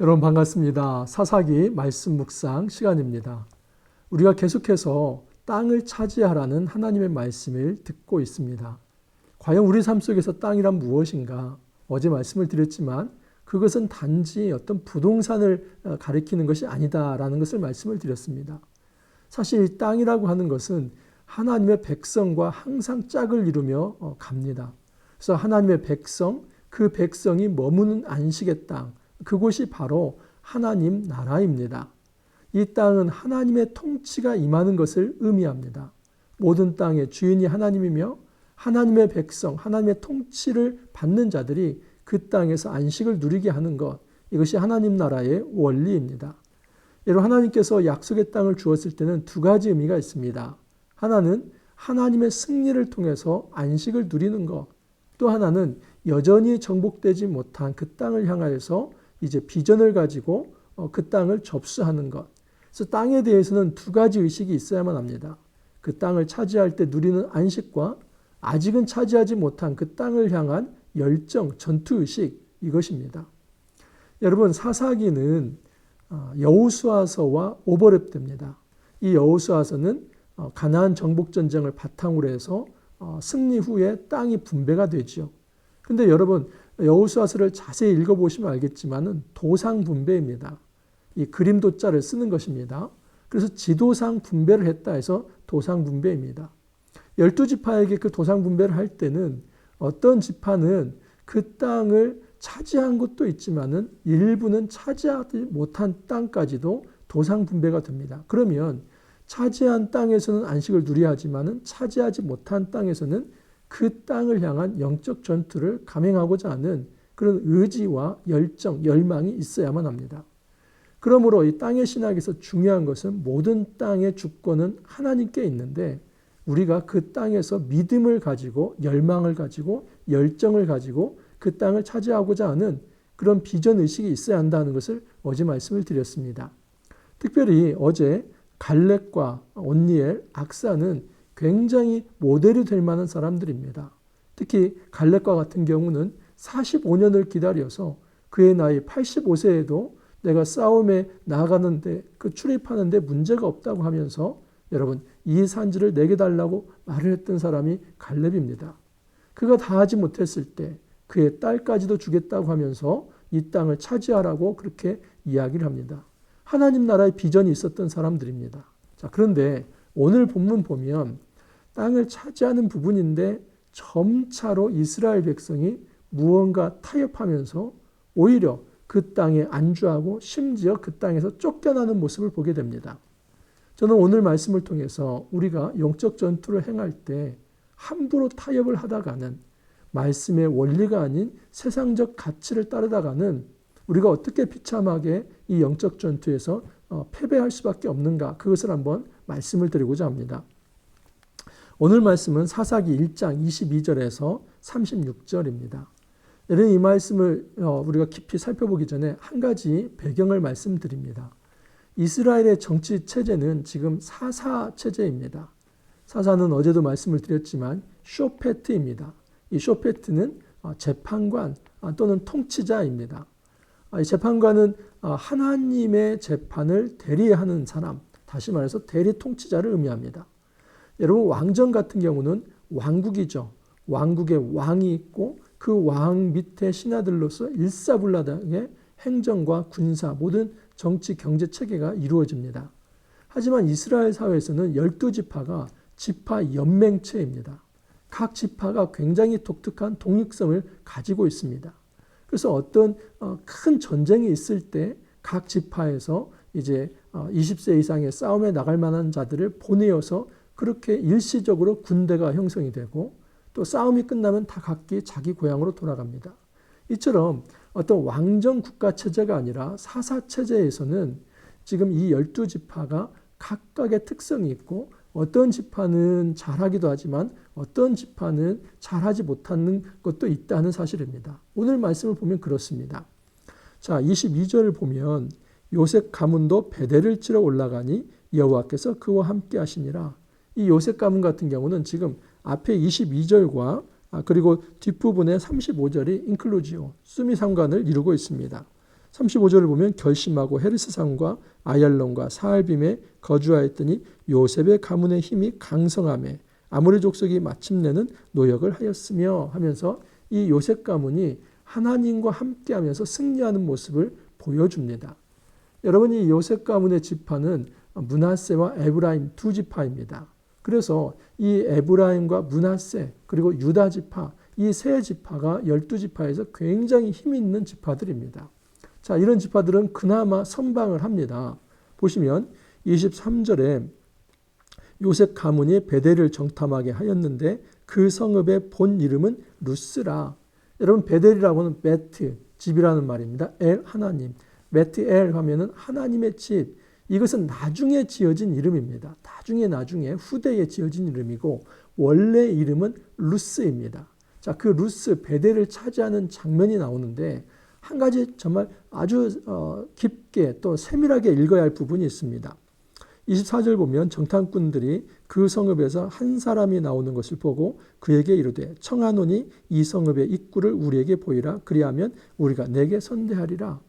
여러분 반갑습니다. 사사기 말씀 묵상 시간입니다. 우리가 계속해서 땅을 차지하라는 하나님의 말씀을 듣고 있습니다. 과연 우리 삶 속에서 땅이란 무엇인가? 어제 말씀을 드렸지만 그것은 단지 어떤 부동산을 어, 가리키는 것이 아니다라는 것을 말씀을 드렸습니다. 사실 이 땅이라고 하는 것은 하나님의 백성과 항상 짝을 이루며 어, 갑니다. 그래서 하나님의 백성, 그 백성이 머무는 안식의 땅, 그곳이 바로 하나님 나라입니다. 이 땅은 하나님의 통치가 임하는 것을 의미합니다. 모든 땅의 주인이 하나님이며 하나님의 백성, 하나님의 통치를 받는 자들이 그 땅에서 안식을 누리게 하는 것, 이것이 하나님 나라의 원리입니다. 여러분, 하나님께서 약속의 땅을 주었을 때는 두 가지 의미가 있습니다. 하나는 하나님의 승리를 통해서 안식을 누리는 것, 또 하나는 여전히 정복되지 못한 그 땅을 향하여서 이제 비전을 가지고 어, 그 땅을 접수하는 것. 그래서 땅에 대해서는 두 가지 의식이 있어야만 합니다. 그 땅을 차지할 때 누리는 안식과 아직은 차지하지 못한 그 땅을 향한 열정, 전투 의식 이것입니다. 여러분 사사기는 어, 여호수아서와 오버랩됩니다. 이 여호수아서는 어, 가나안 정복 전쟁을 바탕으로 해서 승리 후에 땅이 분배가 되지요. 근데 여러분 여호수아서를 자세히 읽어보시면 알겠지만은 도상 분배입니다. 이 그림 도자를 쓰는 것입니다. 그래서 지도상 분배를 했다 해서 도상 분배입니다. 열두 지파에게 그 도상 분배를 할 때는 어떤 지파는 그 땅을 차지한 곳도 있지만은 일부는 차지하지 못한 땅까지도 도상 분배가 됩니다. 그러면 차지한 땅에서는 안식을 누려야 하지만은 차지하지 못한 땅에서는 그 땅을 향한 영적 전투를 감행하고자 하는 그런 의지와 열정, 열망이 있어야만 합니다. 그러므로 이 땅의 신학에서 중요한 것은 모든 땅의 주권은 하나님께 있는데 우리가 그 땅에서 믿음을 가지고 열망을 가지고 열정을 가지고 그 땅을 차지하고자 하는 그런 비전 의식이 있어야 한다는 것을 어제 말씀을 드렸습니다. 특별히 어제 갈렙과 온니엘, 악사는 굉장히 모델이 될 만한 사람들입니다. 특히 갈렙과 같은 경우는 45년을 기다려서 그의 나이 85세에도 내가 싸움에 나가는데 그 출입하는데 문제가 없다고 하면서 여러분 이 산지를 내게 달라고 말을 했던 사람이 갈렙입니다. 그가 다 하지 못했을 때 그의 딸까지도 주겠다고 하면서 이 땅을 차지하라고 그렇게 이야기를 합니다. 하나님 나라의 비전이 있었던 사람들입니다. 자, 그런데 오늘 본문 보면 땅을 차지하는 부분인데 점차로 이스라엘 백성이 무언가 타협하면서 오히려 그 땅에 안주하고 심지어 그 땅에서 쫓겨나는 모습을 보게 됩니다. 저는 오늘 말씀을 통해서 우리가 영적 전투를 행할 때 함부로 타협을 하다가는 말씀의 원리가 아닌 세상적 가치를 따르다가는 우리가 어떻게 비참하게 이 영적 전투에서 어, 패배할 수밖에 없는가 그것을 한번 말씀을 드리고자 합니다. 오늘 말씀은 사사기 1장 22절에서 36절입니다. 여러분 이 말씀을 어, 우리가 깊이 살펴보기 전에 한 가지 배경을 말씀드립니다. 이스라엘의 정치 체제는 지금 사사 체제입니다. 사사는 어제도 말씀을 드렸지만 쇼페트입니다. 이 쇼페트는 어, 재판관 아, 또는 통치자입니다. 아, 이 재판관은 어, 하나님의 재판을 대리하는 사람, 다시 말해서 대리 통치자를 의미합니다. 여러분 왕정 같은 경우는 왕국이죠. 왕국의 왕이 있고 그 왕 밑에 신하들로서 일사불란하게 행정과 군사 모든 정치 경제 체계가 이루어집니다. 하지만 이스라엘 사회에서는 열두 지파가 지파 연맹체입니다. 각 지파가 굉장히 독특한 독립성을 가지고 있습니다. 그래서 어떤 어, 큰 전쟁이 있을 때 각 지파에서 이제 20세 어, 이상의 싸움에 나갈 만한 자들을 보내어서 그렇게 일시적으로 군대가 형성이 되고 또 싸움이 끝나면 다 각기 자기 고향으로 돌아갑니다. 이처럼 어떤 왕정 국가 체제가 아니라 사사 체제에서는 지금 이 열두 지파가 각각의 특성이 있고 어떤 지파는 잘하기도 하지만 어떤 지파는 잘하지 못하는 것도 있다는 사실입니다. 오늘 말씀을 보면 그렇습니다. 자, 22절을 보면 요셉 가문도 베델을 치러 올라가니 여호와께서 그와 함께 하시니라. 이 요셉 가문 같은 경우는 지금 앞에 22절과 아, 그리고 뒷부분에 35절이 인클루지오, 수미 상관을 이루고 있습니다. 35절을 보면 결심하고 헤르스 산과 아얄론과 사알빔에 거주하였더니 요셉의 가문의 힘이 강성함에 아모리 족속이 마침내는 노역을 하였으며 하면서 이 요셉 가문이 하나님과 함께하면서 승리하는 모습을 보여줍니다. 여러분이 요셉 가문의 지파는 문하세와 에브라임 두 지파입니다. 그래서 이 에브라임과 문하세 그리고 유다 지파 이 세 지파가 열두 지파에서 굉장히 힘 있는 지파들입니다. 자, 이런 지파들은 그나마 선방을 합니다. 보시면 23절에 요셉 가문이 베델을 정탐하게 하였는데 그 성읍의 본 이름은 루스라. 여러분 베델이라고는 베트 집이라는 말입니다. 엘 하나님. 베트 엘 하면은 하나님의 집. 이것은 나중에 지어진 이름입니다. 나중에 나중에 후대에 지어진 이름이고 원래 이름은 루스입니다. 자, 그 루스 베델을 차지하는 장면이 나오는데 한 가지 정말 아주 어, 깊게 또 세밀하게 읽어야 할 부분이 있습니다. 24절 보면 정탐꾼들이 그 성읍에서 한 사람이 나오는 것을 보고 그에게 이르되 청하노니 이 성읍의 입구를 우리에게 보이라 그리하면 우리가 내게 선대하리라.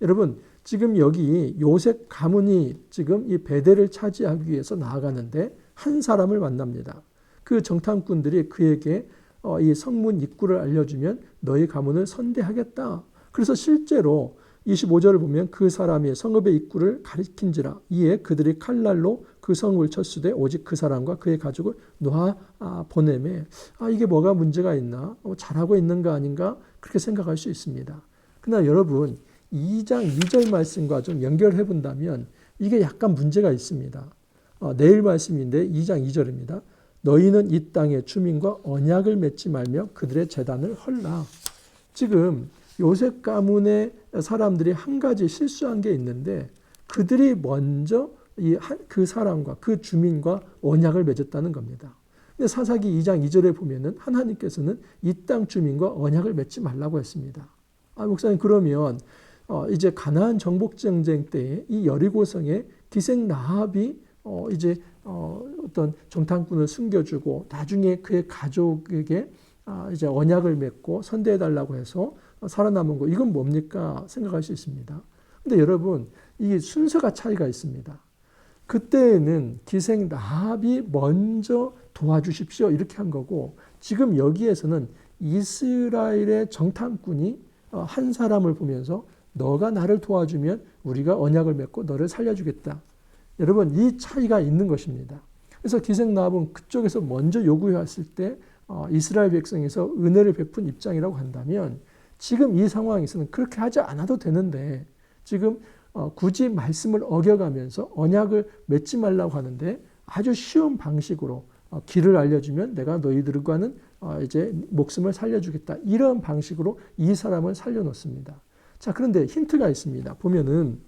여러분 지금 여기 요셉 가문이 지금 이 베델을 차지하기 위해서 나아가는데 한 사람을 만납니다. 그 정탐꾼들이 그에게 어, 이 성문 입구를 알려주면 너희 가문을 선대하겠다. 그래서 실제로 25절을 보면 그 사람이 성읍의 입구를 가리킨지라 이에 그들이 칼날로 그 성읍을 쳤으되 오직 그 사람과 그의 가족을 놓아 아, 보내매 아 이게 뭐가 문제가 있나 어, 잘하고 있는가 아닌가 그렇게 생각할 수 있습니다. 그러나 여러분 2장 2절 말씀과 좀 연결해 본다면 이게 약간 문제가 있습니다. 어, 내일 말씀인데 2장 2절입니다. 너희는 이 땅의 주민과 언약을 맺지 말며 그들의 재단을 헐라. 지금 요셉 가문의 사람들이 한 가지 실수한 게 있는데 그들이 먼저 이 그 사람과 그 주민과 언약을 맺었다는 겁니다. 근데 사사기 2장 2절에 보면은 하나님께서는 이 땅 주민과 언약을 맺지 말라고 했습니다. 아, 목사님 그러면 어, 이제 가나안 정복 전쟁 때에 이 여리고성에 기생 나합이 어, 이제 어, 어떤 정탐꾼을 숨겨주고 나중에 그의 가족에게 아, 이제 언약을 맺고 선대해 달라고 해서 살아남은 거 이건 뭡니까 생각할 수 있습니다. 근데 여러분 이게 순서가 차이가 있습니다. 그때에는 기생 나합이 먼저 도와주십시오 이렇게 한 거고 지금 여기에서는 이스라엘의 정탐꾼이 어, 한 사람을 보면서 너가 나를 도와주면 우리가 언약을 맺고 너를 살려주겠다. 여러분 이 차이가 있는 것입니다. 그래서 기생 나합은 그쪽에서 먼저 요구해왔을 때 어, 이스라엘 백성에서 은혜를 베푼 입장이라고 한다면 지금 이 상황에서는 그렇게 하지 않아도 되는데 지금 어, 굳이 말씀을 어겨가면서 언약을 맺지 말라고 하는데 아주 쉬운 방식으로 어, 길을 알려주면 내가 너희들과는 어, 이제 목숨을 살려주겠다 이런 방식으로 이 사람을 살려놓습니다. 자 그런데 힌트가 있습니다. 보면은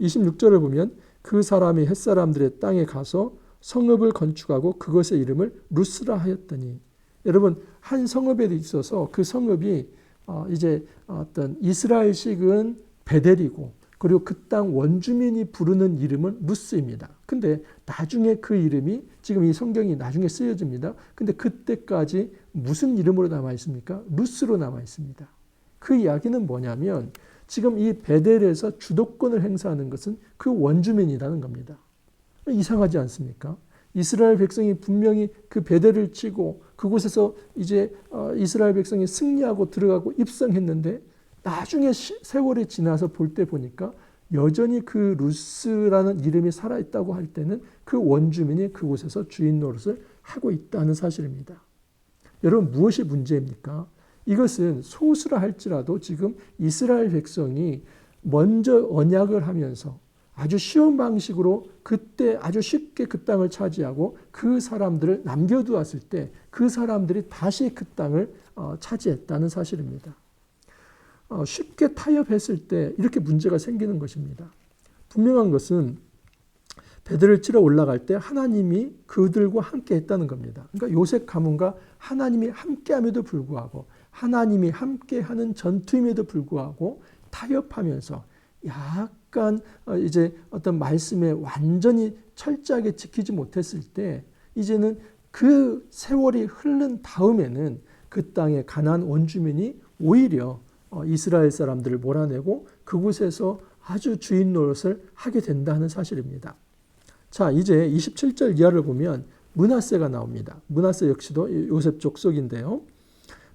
26절을 보면 그 사람이 햇사람들의 땅에 가서 성읍을 건축하고 그것의 이름을 루스라 하였더니 여러분 한 성읍에 있어서 그 성읍이 어, 이제 어떤 이스라엘식은 베델이고 그리고 그 땅 원주민이 부르는 이름은 루스입니다. 근데 나중에 그 이름이 지금 이 성경이 나중에 쓰여집니다. 근데 그때까지 무슨 이름으로 남아 있습니까? 루스로 남아 있습니다. 그 이야기는 뭐냐면 지금 이 베델에서 주도권을 행사하는 것은 그 원주민이라는 겁니다. 이상하지 않습니까? 이스라엘 백성이 분명히 그 베델을 치고 그곳에서 이제 어, 이스라엘 백성이 승리하고 들어가고 입성했는데 나중에 세월이 지나서 볼 때 보니까 여전히 그 루스라는 이름이 살아있다고 할 때는 그 원주민이 그곳에서 주인 노릇을 하고 있다는 사실입니다. 여러분 무엇이 문제입니까? 이것은 소수라 할지라도 지금 이스라엘 백성이 먼저 언약을 하면서 아주 쉬운 방식으로 그때 아주 쉽게 그 땅을 차지하고 그 사람들을 남겨두었을 때 그 사람들이 다시 그 땅을 어, 차지했다는 사실입니다. 어, 쉽게 타협했을 때 이렇게 문제가 생기는 것입니다. 분명한 것은 베드를 치러 올라갈 때 하나님이 그들과 함께 했다는 겁니다. 그러니까 요셉 가문과 하나님이 함께함에도 불구하고 하나님이 함께하는 전투임에도 불구하고 타협하면서 약간 어, 이제 어떤 말씀에 완전히 철저하게 지키지 못했을 때 이제는 그 세월이 흐른 다음에는 그 땅의 가난 원주민이 오히려 어, 이스라엘 사람들을 몰아내고 그곳에서 아주 주인 노릇을 하게 된다는 사실입니다. 자, 이제 27절 이하를 보면 문하세가 나옵니다. 문하세 역시도 요셉 족속인데요.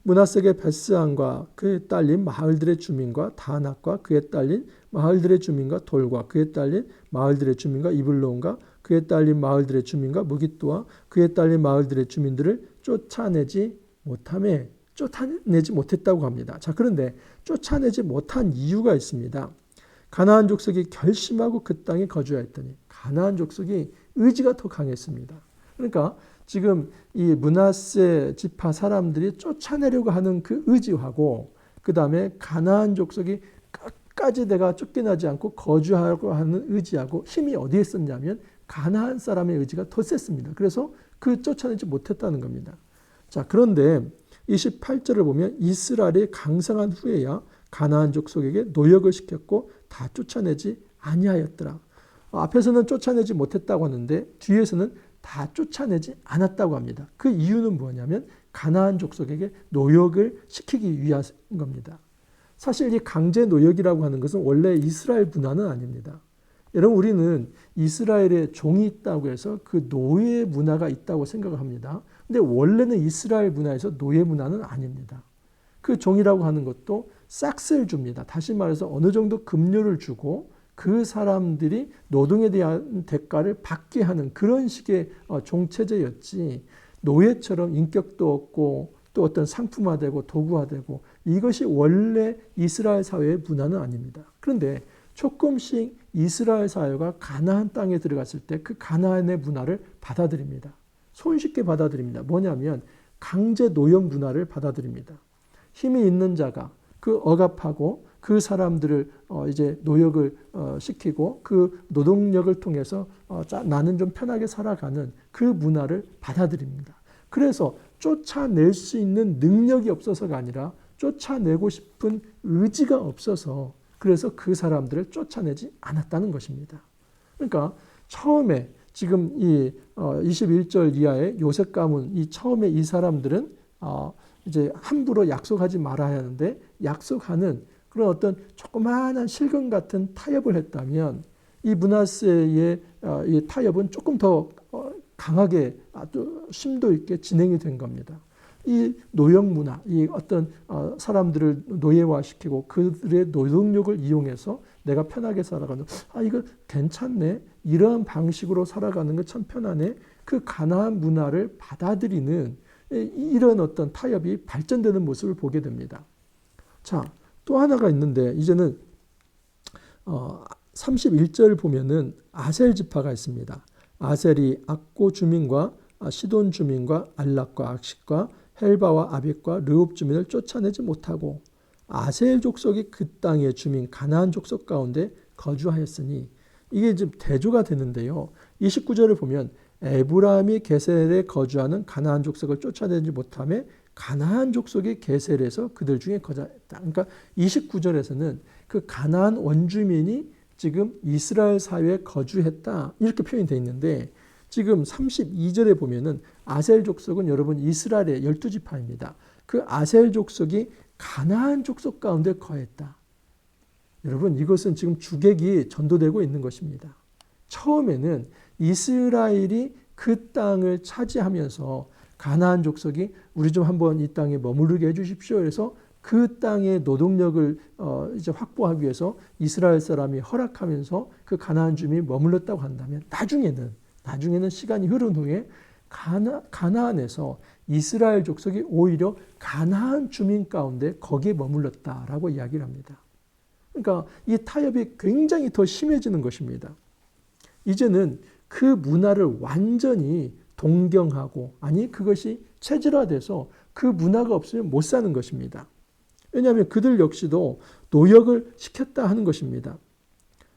문하세의 베스안과 그에 딸린 마을들의 주민과 다낙과 그에 딸린 마을들의 주민과 돌과 그에 딸린 마을들의 주민과 이블론과 그에 딸린 마을들의 주민과 무기또와 그에 딸린 마을들의 주민들을 쫓아내지 못함에 쫓아내지 못했다고 합니다. 자, 그런데 쫓아내지 못한 이유가 있습니다. 가나안 족속이 결심하고 그 땅에 거주하였더니 가나안 족속이 의지가 더 강했습니다. 그러니까 지금 이 문하세 지파 사람들이 쫓아내려고 하는 그 의지하고 그 다음에 가나안 족속이 끝까지 내가 쫓겨나지 않고 거주하려고 하는 의지하고 힘이 어디에 있었냐면 가나안 사람의 의지가 더 셌습니다. 그래서 그 쫓아내지 못했다는 겁니다. 자 그런데 28절을 보면 이스라엘이 강성한 후에야 가나안 족속에게 노역을 시켰고 다 쫓아내지 아니하였더라. 앞에서는 쫓아내지 못했다고 하는데 뒤에서는 다 쫓아내지 않았다고 합니다. 그 이유는 뭐냐면 가나안 족속에게 노역을 시키기 위한 겁니다. 사실 이 강제 노역이라고 하는 것은 원래 이스라엘 문화는 아닙니다. 여러분 우리는 이스라엘에 종이 있다고 해서 그 노예 문화가 있다고 생각을 합니다. 근데 원래는 이스라엘 문화에서 노예 문화는 아닙니다. 그 종이라고 하는 것도 싹스를 줍니다. 다시 말해서 어느 정도 급료를 주고 그 사람들이 노동에 대한 대가를 받게 하는 그런 식의 어, 종체제였지 노예처럼 인격도 없고 또 어떤 상품화되고 도구화되고 이것이 원래 이스라엘 사회의 문화는 아닙니다. 그런데 조금씩 이스라엘 사회가 가나안 땅에 들어갔을 때 그 가나안의 문화를 받아들입니다. 손쉽게 받아들입니다. 뭐냐면 강제 노역 문화를 받아들입니다. 힘이 있는 자가 그 억압하고 그 사람들을 어 이제 노역을 어 시키고 그 노동력을 통해서 어 나는 좀 편하게 살아가는 그 문화를 받아들입니다. 그래서 쫓아낼 수 있는 능력이 없어서가 아니라 쫓아내고 싶은 의지가 없어서 그래서 그 사람들을 쫓아내지 않았다는 것입니다. 그러니까 처음에 지금 이 21절 이하의 요셉 가문 이 처음에 이 사람들은 이제 함부로 약속하지 말아야 하는데 약속하는 그런 어떤 조그마한 실금 같은 타협을 했다면 이 문하세의 어, 이 타협은 조금 더 어, 강하게 아주 심도 있게 진행이 된 겁니다. 이 노역 문화, 이 어떤 어, 사람들을 노예화시키고 그들의 노동력을 이용해서 내가 편하게 살아가는 아 이거 괜찮네 이런 방식으로 살아가는 거 참 편하네 그 가나안 문화를 받아들이는 이런 어떤 타협이 발전되는 모습을 보게 됩니다. 자, 또 하나가 있는데 이제는 어 31절 보면은 아셀 지파가 있습니다. 아셀이 악고 주민과 시돈 주민과 알락과 악식과 헬바와 아벡과 르옵 주민을 쫓아내지 못하고 아셀 족속이 그 땅의 주민 가나안 족속 가운데 거주하였으니 이게 지금 대조가 되는데요. 29절을 보면 에브라임이 게셀에 거주하는 가나안 족속을 쫓아내지 못함에 가나안 족속이 게셀에서 그들 중에 거주했다. 그러니까 29절에서는 그 가나안 원주민이 지금 이스라엘 사회에 거주했다. 이렇게 표현이 되어 있는데 지금 32절에 보면은 아셀 족속은 여러분 이스라엘의 12지파입니다. 그 아셀 족속이 가나안 족속 가운데 거했다. 여러분 이것은 지금 주객이 전도되고 있는 것입니다. 처음에는 이스라엘이 그 땅을 차지하면서 가나안 족속이 우리 좀 한번 이 땅에 머무르게 해주십시오. 그래서 그 땅의 노동력을 어 이제 확보하기 위해서 이스라엘 사람이 허락하면서 그 가나안 주민이 머물렀다고 한다면 나중에는 나중에는 시간이 흐른 후에 가나, 가나안에서 이스라엘 족속이 오히려 가나안 주민 가운데 거기에 머물렀다라고 이야기를 합니다. 그러니까 이 타협이 굉장히 더 심해지는 것입니다. 이제는 그 문화를 완전히 동경하고 아니 그것이 체질화돼서 그 문화가 없으면 못 사는 것입니다. 왜냐하면 그들 역시도 노역을 시켰다 하는 것입니다.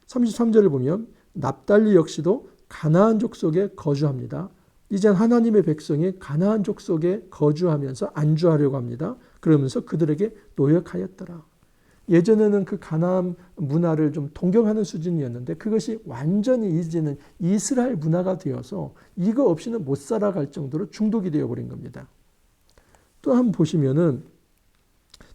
33절을 보면 납달리 역시도 가나안 족속에 거주합니다. 이젠 하나님의 백성이 가나안 족속에 거주하면서 안주하려고 합니다. 그러면서 그들에게 노역하였더라. 예전에는 그 가나안 문화를 좀 동경하는 수준이었는데 그것이 완전히 이제는 이스라엘 문화가 되어서 이거 없이는 못 살아갈 정도로 중독이 되어버린 겁니다. 또 한번 보시면은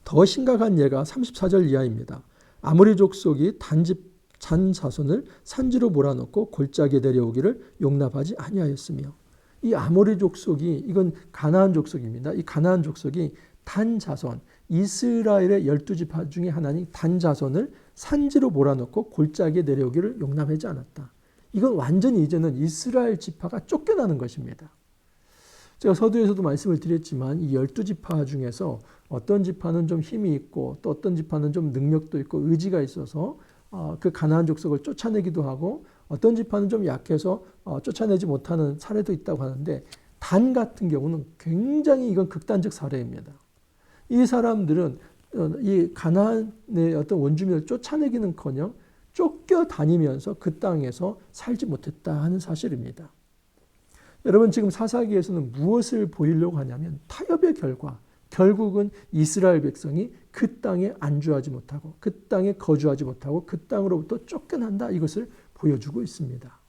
더 심각한 예가 34절 이하입니다. 아모리 족속이 단집 잔 자손을 산지로 몰아넣고 골짜기에 내려오기를 용납하지 아니하였으며 이 아모리 족속이 이건 가나안 족속입니다. 이 가나안 족속이 단 자손 이스라엘의 열두 지파 중에 하나인 단 자손을 산지로 몰아넣고 골짜기에 내려오기를 용납하지 않았다. 이건 완전히 이제는 이스라엘 지파가 쫓겨나는 것입니다. 제가 서두에서도 말씀을 드렸지만 이 열두 지파 중에서 어떤 지파는 좀 힘이 있고 또 어떤 지파는 좀 능력도 있고 의지가 있어서 어, 그 가나안 족속을 쫓아내기도 하고 어떤 지파는 좀 약해서 어, 쫓아내지 못하는 사례도 있다고 하는데 단 같은 경우는 굉장히 이건 극단적 사례입니다. 이 사람들은 어, 이 가나안의 어떤 원주민을 쫓아내기는커녕 쫓겨 다니면서 그 땅에서 살지 못했다 하는 사실입니다. 여러분 지금 사사기에서는 무엇을 보이려고 하냐면 타협의 결과 결국은 이스라엘 백성이 그 땅에 안주하지 못하고 그 땅에 거주하지 못하고 그 땅으로부터 쫓겨난다 이것을 보여주고 있습니다.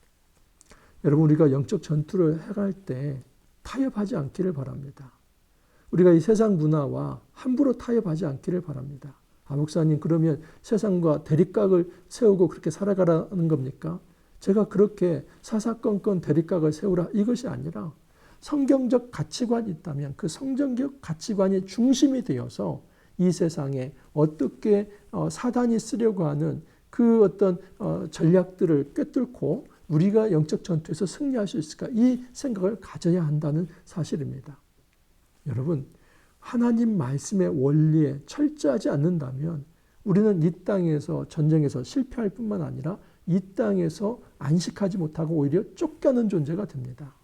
여러분 우리가 영적 전투를 해갈 때 타협하지 않기를 바랍니다. 우리가 이 세상 문화와 함부로 타협하지 않기를 바랍니다. 아 목사님 그러면 세상과 대립각을 세우고 그렇게 살아가라는 겁니까? 제가 그렇게 사사건건 대립각을 세우라 이것이 아니라 성경적 가치관이 있다면 그 성경적 가치관이 중심이 되어서 이 세상에 어떻게 어, 사단이 쓰려고 하는 그 어떤 어, 전략들을 꿰뚫고 우리가 영적 전투에서 승리할 수 있을까 이 생각을 가져야 한다는 사실입니다. 여러분 하나님 말씀의 원리에 철저하지 않는다면 우리는 이 땅에서 전쟁에서 실패할 뿐만 아니라 이 땅에서 안식하지 못하고 오히려 쫓겨는 존재가 됩니다.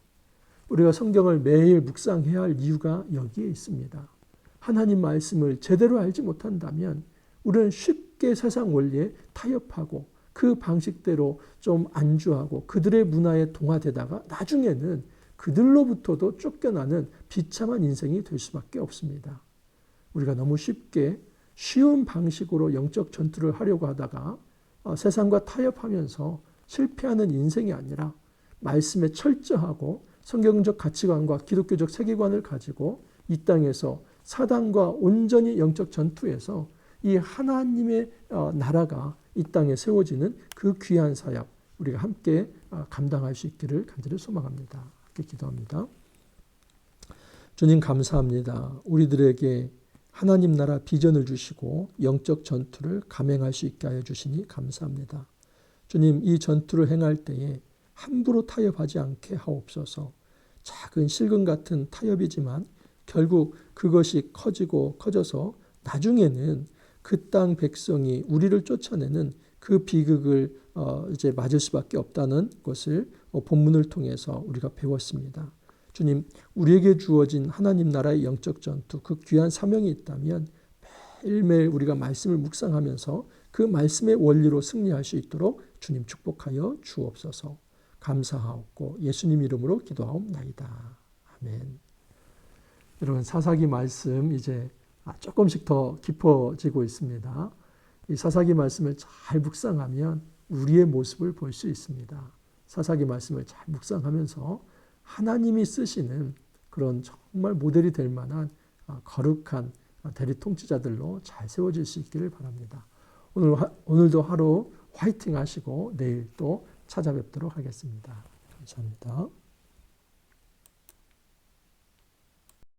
우리가 성경을 매일 묵상해야 할 이유가 여기에 있습니다. 하나님 말씀을 제대로 알지 못한다면 우리는 쉽게 세상 원리에 타협하고 그 방식대로 좀 안주하고 그들의 문화에 동화되다가 나중에는 그들로부터도 쫓겨나는 비참한 인생이 될 수밖에 없습니다. 우리가 너무 쉽게 쉬운 방식으로 영적 전투를 하려고 하다가 어, 세상과 타협하면서 실패하는 인생이 아니라 말씀에 철저하고 성경적 가치관과 기독교적 세계관을 가지고 이 땅에서 사단과 온전히 영적 전투에서 이 하나님의 어, 나라가 이 땅에 세워지는 그 귀한 사역 우리가 함께 어, 감당할 수 있기를 간절히 소망합니다. 기도합니다. 주님 감사합니다. 우리들에게 하나님 나라 비전을 주시고 영적 전투를 감행할 수 있게 하여 주시니 감사합니다. 주님 이 전투를 행할 때에 함부로 타협하지 않게 하옵소서. 작은 실금 같은 타협이지만 결국 그것이 커지고 커져서 나중에는 그 땅 백성이 우리를 쫓아내는 그 비극을 어 이제 맞을 수밖에 없다는 것을 어, 본문을 통해서 우리가 배웠습니다. 주님, 우리에게 주어진 하나님 나라의 영적 전투, 그 귀한 사명이 있다면 매일매일 우리가 말씀을 묵상하면서 그 말씀의 원리로 승리할 수 있도록 주님 축복하여 주옵소서. 감사하옵고 예수님 이름으로 기도하옵나이다. 아멘. 여러분 사사기 말씀 이제 조금씩 더 깊어지고 있습니다. 이 사사기 말씀을 잘 묵상하면 우리의 모습을 볼 수 있습니다. 사사기 말씀을 잘 묵상하면서 하나님이 쓰시는 그런 정말 모델이 될 만한 거룩한 대리 통치자들로 잘 세워질 수 있기를 바랍니다. 오늘 오늘도 하루 화이팅 하시고 내일 또 찾아뵙도록 하겠습니다. 감사합니다.